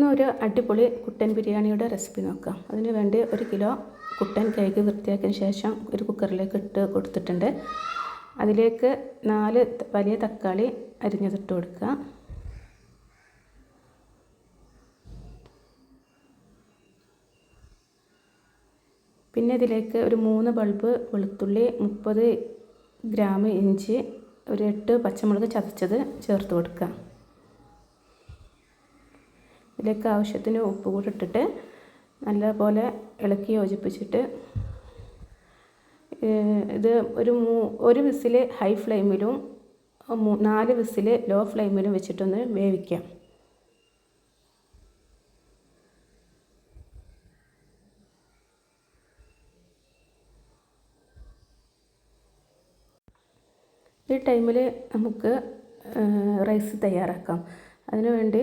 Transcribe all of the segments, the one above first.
ഒന്ന് ഒരു അടിപൊളി കുട്ടൻ ബിരിയാണിയുടെ റെസിപ്പി നോക്കാം. അതിന് വേണ്ടി ഒരു കിലോ കുട്ടൻ കഴുകി വൃത്തിയാക്കിയതിന് ശേഷം ഒരു കുക്കറിലേക്ക് ഇട്ട് കൊടുത്തിട്ടുണ്ട്. അതിലേക്ക് നാല് വലിയ തക്കാളി അരിഞ്ഞതിട്ട് കൊടുക്കുക. പിന്നെ ഇതിലേക്ക് ഒരു മൂന്ന് ബൾബ് വെളുത്തുള്ളി മുപ്പത് ഗ്രാം ഇഞ്ചി ഒരു എട്ട് പച്ചമുളക് ചതച്ചത് ചേർത്ത് കൊടുക്കുക. ഇതിലേക്ക് ആവശ്യത്തിന് ഉപ്പ് കൂടി ഇട്ടിട്ട് നല്ലപോലെ ഇളക്കി യോജിപ്പിച്ചിട്ട് ഇത് ഒരു മൂ ഒരു വിസിൽ ഹൈ ഫ്ലെയിമിലും നാല് വിസിൽ ലോ ഫ്ലെയിമിലും വെച്ചിട്ടൊന്ന് വേവിക്കാം ഈ ടൈമിൽ നമുക്ക് റൈസ് തയ്യാറാക്കാം. അതിനു വേണ്ടി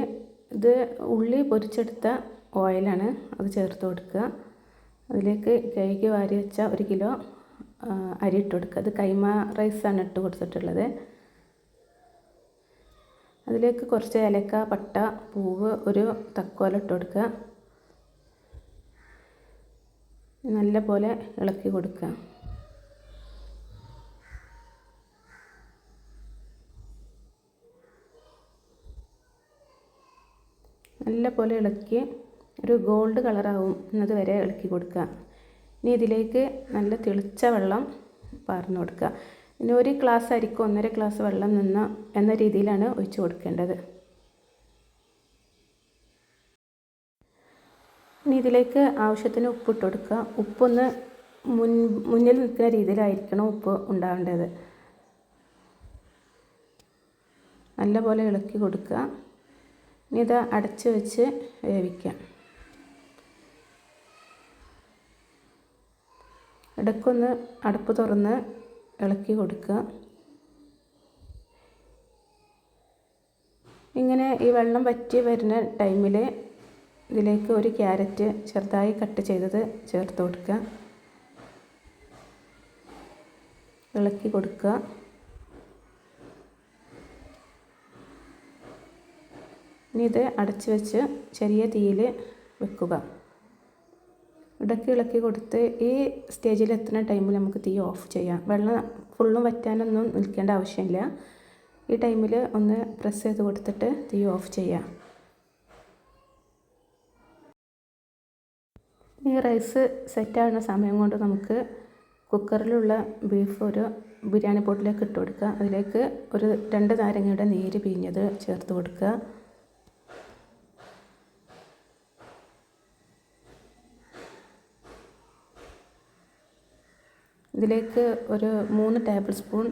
ഇത് ഉള്ളി പൊരിച്ചെടുത്ത ഓയിലാണ് അത് ചേർത്ത് കൊടുക്കുക. അതിലേക്ക് കഴുകി വാരി വെച്ച ഒരു കിലോ അരി ഇട്ട് കൊടുക്കുക. അത് കൈമ റൈസാണ് ഇട്ട് കൊടുത്തിട്ടുള്ളത്. അതിലേക്ക് കുറച്ച് ഏലക്ക പട്ട പൂവ് ഒരു തക്കോല ഇട്ട് കൊടുക്കുക. നല്ല പോലെ ഇളക്കി കൊടുക്കുക. നല്ല പോലെ ഇളക്കി ഒരു ഗോൾഡ് കളറാവും എന്നത് വരെ ഇളക്കി കൊടുക്കുക. ഇനി ഇതിലേക്ക് നല്ല തെളിച്ച വെള്ളം പാർന്നു കൊടുക്കുക. ഇനി ഒരു ഗ്ലാസ് അരിക്കും ഒന്നര ഗ്ലാസ് വെള്ളം നിന്ന എന്ന രീതിയിലാണ് ഒഴിച്ച് കൊടുക്കേണ്ടത്. ഇനി ഇതിലേക്ക് ആവശ്യത്തിന് ഉപ്പിട്ട് കൊടുക്കുക. ഉപ്പൊന്ന് മുൻ മുന്നിൽ നിൽക്കുന്ന രീതിയിലായിരിക്കണം ഉപ്പ് ഉണ്ടാവേണ്ടത്. നല്ലപോലെ ഇളക്കി കൊടുക്കുക. ഇനി ഇത് അടച്ച് വെച്ച് വേവിക്കാം. ഇടയ്ക്കൊന്ന് അടുപ്പ് തുറന്ന് ഇളക്കി കൊടുക്കുക. ഇങ്ങനെ ഈ വെള്ളം വറ്റി വരുന്ന ടൈമിൽ ഇതിലേക്ക് ഒരു ക്യാരറ്റ് ചെറുതായി കട്ട് ചെയ്തത് ചേർത്ത് കൊടുക്കുക. ഇളക്കി കൊടുക്കുക. ഇനി ഇത് അടച്ച് വെച്ച് ചെറിയ തീയിൽ വെക്കുക. ഇടയ്ക്ക് ഇളക്കി കൊടുത്ത് ഈ സ്റ്റേജിൽ എത്തുന്ന ടൈമിൽ നമുക്ക് തീ ഓഫ് ചെയ്യാം. വെള്ളം ഫുള്ളും വറ്റാനൊന്നും നിൽക്കേണ്ട ആവശ്യമില്ല. ഈ ടൈമിൽ ഒന്ന് പ്രസ് ചെയ്ത് കൊടുത്തിട്ട് തീ ഓഫ് ചെയ്യാം. ഈ റൈസ് സെറ്റാകുന്ന സമയം കൊണ്ട് നമുക്ക് കുക്കറിലുള്ള ബീഫ് ഒരു ബിരിയാണി പോട്ടിലേക്ക് ഇട്ട് കൊടുക്കുക. അതിലേക്ക് ഒരു രണ്ട് നാരങ്ങയുടെ നീര് പിഴിഞ്ഞത് ചേർത്ത് കൊടുക്കുക. ഇതിലേക്ക് ഒരു മൂന്ന് ടേബിൾ സ്പൂൺ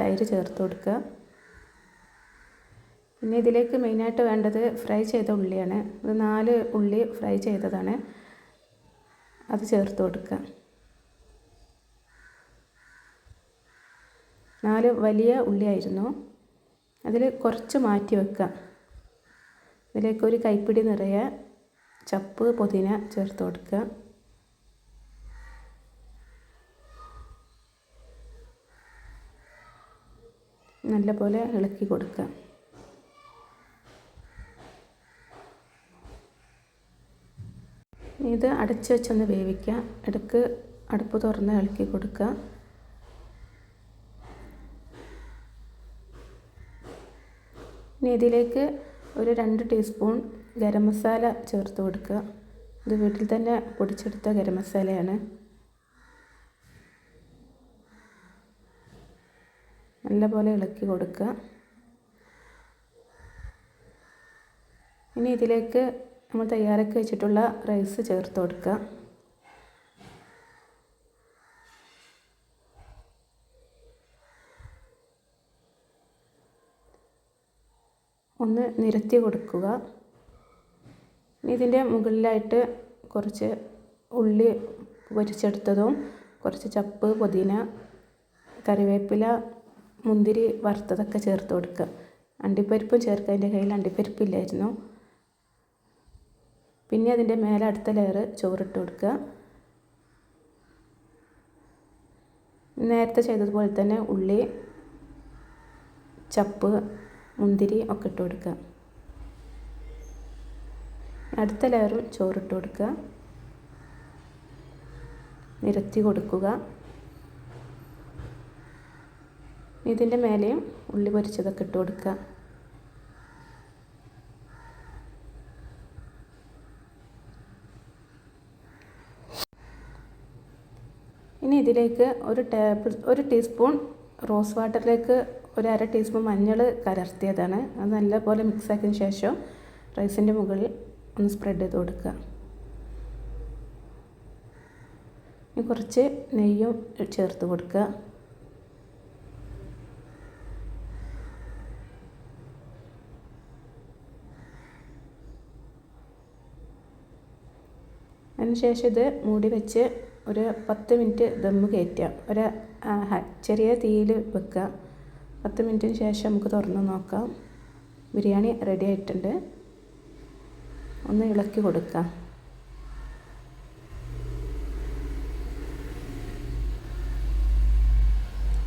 തൈര് ചേർത്ത് കൊടുക്കുക. പിന്നെ ഇതിലേക്ക് മെയിനായിട്ട് വേണ്ടത് ഫ്രൈ ചെയ്ത ഉള്ളിയാണ്. ഇത് നാല് ഉള്ളി ഫ്രൈ ചെയ്തതാണ്. അത് ചേർത്ത് കൊടുക്കുക. നാല് വലിയ ഉള്ളിയായിരുന്നു അതിൽ കുറച്ച് മാറ്റി വെക്കുക. ഇതിലേക്ക് ഒരു കൈപ്പിടി നിറയെ ചപ്പ് പുതിന ചേർത്ത് കൊടുക്കുക. നല്ലപോലെ ഇളക്കി കൊടുക്കുക. ഇത് അടച്ച് വെച്ചൊന്ന് വേവിക്കുക. ഇടയ്ക്ക് അടുപ്പ് തുറന്ന് ഇളക്കി കൊടുക്കുക. ഇനി ഇതിലേക്ക് ഒരു രണ്ട് ടീസ്പൂൺ ഗരം മസാല ചേർത്ത് കൊടുക്കുക. ഇത് വീട്ടിൽ തന്നെ പൊടിച്ചെടുത്ത ഗരം മസാലയാണ്. നല്ലപോലെ ഇളക്കി കൊടുക്കുക. ഇനി ഇതിലേക്ക് നമ്മൾ തയ്യാറാക്കി വെച്ചിട്ടുള്ള റൈസ് ചേർത്ത് കൊടുക്കുക. ഒന്ന് നിരത്തി കൊടുക്കുക. ഇതിന്റെ മുകളിലായിട്ട് കുറച്ച് ഉള്ളി പൊരിച്ചെടുത്തതും കുറച്ച് ചപ്പ് പുതിന കറിവേപ്പില മുന്തിരി വറുത്തതൊക്കെ ചേർത്ത് കൊടുക്കുക. അണ്ടിപ്പരിപ്പും ചേർക്കുക. എന്റെ കയ്യിൽ അണ്ടിപ്പരിപ്പില്ലായിരുന്നു പിന്നെ അതിന്റെ മേലെ അടുത്ത ലെയർ ചോറിട്ട് കൊടുക്കുക. നേരത്തെ ചെയ്തതുപോലെ തന്നെ ഉള്ളി ചപ്പ് മുന്തിരി ഒക്കെ ഇട്ട് കൊടുക്കുക. അടുത്ത ലെയറും ചോറിട്ട് കൊടുക്കുക. നിരത്തി കൊടുക്കുക. ഇതിന്റെ മേലെയും ഉള്ളി പൊരിച്ചതൊക്കെ ഇട്ട് കൊടുക്കുക. ഇനി ഇതിലേക്ക് ഒരു ടേബിൾ ഒരു ടീസ്പൂൺ റോസ് വാട്ടറിലേക്ക് ഒരു അര ടീസ്പൂൺ മഞ്ഞൾ കലർത്തിയതാണ്. അത് നല്ലപോലെ മിക്സ് ശേഷം റൈസിന്റെ മുകളിൽ ഒന്ന് സ്പ്രെഡ് ചെയ്ത് കൊടുക്കുക. ഇനി കുറച്ച് നെയ്യും ചേർത്ത് കൊടുക്കുക. അതിനുശേഷം ഇത് മൂടി വെച്ച് ഒരു പത്ത് മിനിറ്റ് ദമ്മ് കയറ്റുക. ഒരു ചെറിയ തീയിൽ വെക്കുക. പത്ത് മിനിറ്റിന് ശേഷം നമുക്ക് തുറന്ന് നോക്കാം. ബിരിയാണി റെഡി ആയിട്ടുണ്ട്. ഒന്ന് ഇളക്കി കൊടുക്കാം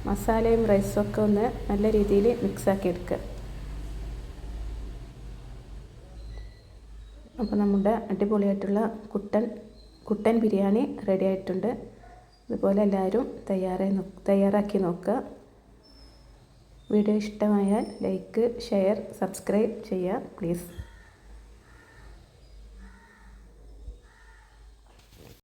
മസാലയും റൈസും ഒക്കെ ഒന്ന് നല്ല രീതിയിൽ മിക്സാക്കി എടുക്കുക. അപ്പോൾ നമ്മുടെ അടിപൊളിയായിട്ടുള്ള കുട്ടൻ കുട്ടൻ ബിരിയാണി റെഡി ആയിട്ടുണ്ട്. അതുപോലെ എല്ലാവരും തയ്യാറായി തയ്യാറാക്കി നോക്കുക. വീഡിയോ ഇഷ്ടമായാൽ ലൈക്ക് ഷെയർ സബ്സ്ക്രൈബ് ചെയ്യുക പ്ലീസ്